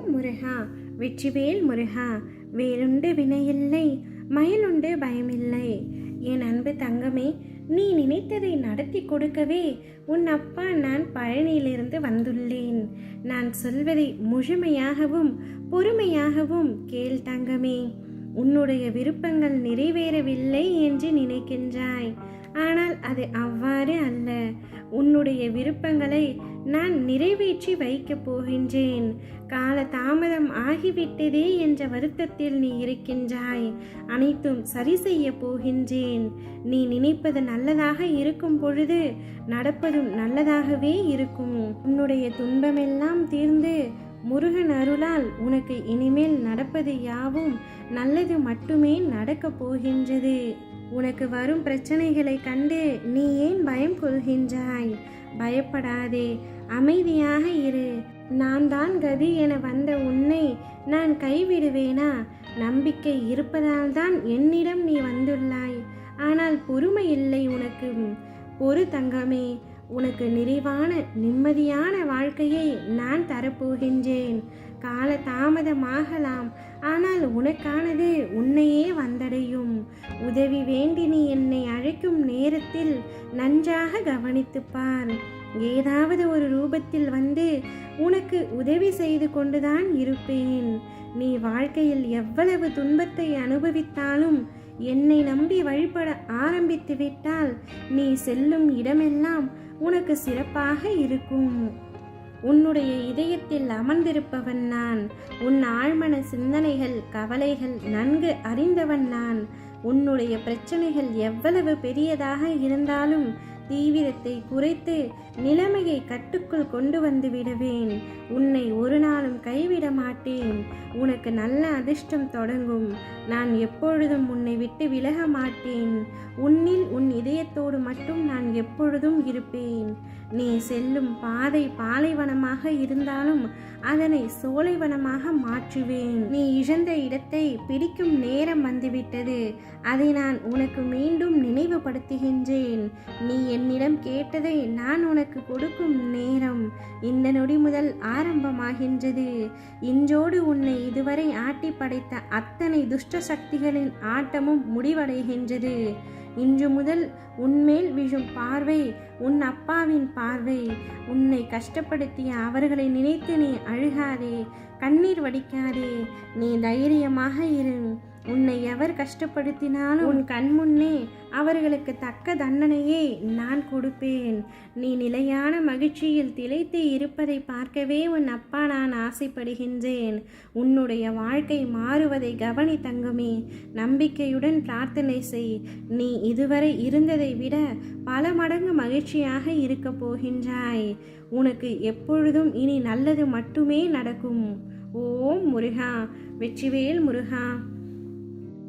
ஓம் முருகா வெற்றிவேல் முருகா வேலுண்டு வினையில்லை மயிலுண்டு பயமில்லை. என் அன்பு தங்கமே நீ நினைத்ததை நடத்தி கொடுக்கவே உன் அப்பா நான் பழனியிலிருந்து வந்துள்ளேன். நான் சொல்வதை முழுமையாகவும் பொறுமையாகவும் கேள் தங்கமே. உன்னுடைய விருப்பங்கள் நிறைவேறவில்லை என்று நினைக்கின்றாய். ஆனால் அது அவ்வாறு அல்ல. உன்னுடைய விருப்பங்களை நான் நிறைவேற்றி வைக்கப் போகின்றேன். கால தாமதம் ஆகிவிட்டதே என்ற வருத்தத்தில் நீ இருக்கின்றாய். அனைத்தும் சரி செய்ய போகின்றேன். நீ நினைப்பது நல்லதாக இருக்கும் பொழுது நடப்பதும் நல்லதாகவே இருக்கும். உன்னுடைய துன்பமெல்லாம் தீர்ந்து முருகன் அருளால் உனக்கு இனிமேல் நடப்பது யாவும் நல்லது மட்டுமே நடக்கப் போகின்றது. உனக்கு வரும் பிரச்சனைகளை கண்டு நீ ஏன் பயம் கொள்கின்றாய்? பயப்படாதே அமைதியாக இரு. நான் தான் கதி என வந்த உன்னை நான் கைவிடுவேனா? நம்பிக்கை இருப்பதால் தான் என்னிடம் நீ வந்துள்ளாய். ஆனால் பொறுமை இல்லை உனக்கு. பொறு தங்கமே உனக்கு நிறைவான நிம்மதியான வாழ்க்கையை நான் தரப்போகின்றேன். கால தாமதமாகலாம். ஆனால் உனக்கானது உன்னையே வந்தடையும். உதவி வேண்டி நீ என்னை அழைக்கும் நேரத்தில் நன்றாக கவனித்துப்பார் ஏதாவது ஒரு ரூபத்தில் வந்து உனக்கு உதவி செய்து கொண்டுதான் இருப்பேன். நீ வாழ்க்கையில் எவ்வளவு துன்பத்தை அனுபவித்தாலும் என்னை நம்பி வழிபட ஆரம்பித்து விட்டால் நீ செல்லும் இடமெல்லாம் உனக்கு சிறப்பாக இருக்கும். உன்னுடைய இதயத்தில் அமர்ந்திருப்பவன் நான். உன் ஆழ்மன சிந்தனைகள் கவலைகள் நன்கு அறிந்தவன் நான். உன்னுடைய பிரச்சனைகள் எவ்வளவு பெரியதாக இருந்தாலும் தீவிரத்தை குறைத்து நிலைமையை கட்டுக்குள் கொண்டு வந்து விடுவேன். உன்னை ஒரு கைவிட மாட்டேன். உனக்கு நல்ல அதிர்ஷ்டம் தொடங்கும். நான் எப்பொழுதும் உன்னை விட்டு விலக மாட்டேன். உன்னில் உன் இதயத்தோடு மட்டும் நான் எப்பொழுதும் இருப்பேன். நீ செல்லும் பாதை பாலைவனமாக இருந்தாலும் அதனை சோலைவனமாக மாற்றுவேன். நீ இழந்த இடத்தை பிடிக்கும் நேரம் வந்துவிட்டது. அதை நான் உனக்கு மீண்டும் நினைவுபடுத்துகின்றேன். நீ என்னிடம் கேட்டதை நான் உனக்கு கொடுக்கும் நேரம். இந்த நொடி முதல் ஆரம்பமாகின்றது. இன்றோடு உன்னை இதுவரை ஆட்டி படைத்த அத்தனை துஷ்ட சக்திகளின் ஆட்டமும் முடிவடைகின்றது. இன்று முதல் உன்மேல் விழும் பார்வை உன் அப்பாவின் பார்வை உன்னை கஷ்டப்படுத்திய அவர்களை நினைத்து நீ அழுகாதே கண்ணீர் வடிக்காதே. நீ தைரியமாக இரு. உன்னை எவர் கஷ்டப்படுத்தினாலும் உன் கண் முன்னே அவர்களுக்கு தக்க தண்டனையே நான் கொடுப்பேன். நீ நிலையான மகிழ்ச்சியில் திளைத்து இருப்பதை பார்க்கவே உன் அப்பா நான் ஆசைப்படுகின்றேன். உன்னுடைய வாழ்க்கை மாறுவதை கவனி தங்கமே. நம்பிக்கையுடன் பிரார்த்தனை செய். நீ இதுவரை இருந்ததை விட பல மடங்கு மகிழ்ச்சி மகிழ்ச்சியாக இருக்கப் போகின்றாய். உனக்கு எப்பொழுதும் இனி நல்லது மட்டுமே நடக்கும். ஓம் முருகா வெற்றிவேல் முருகா.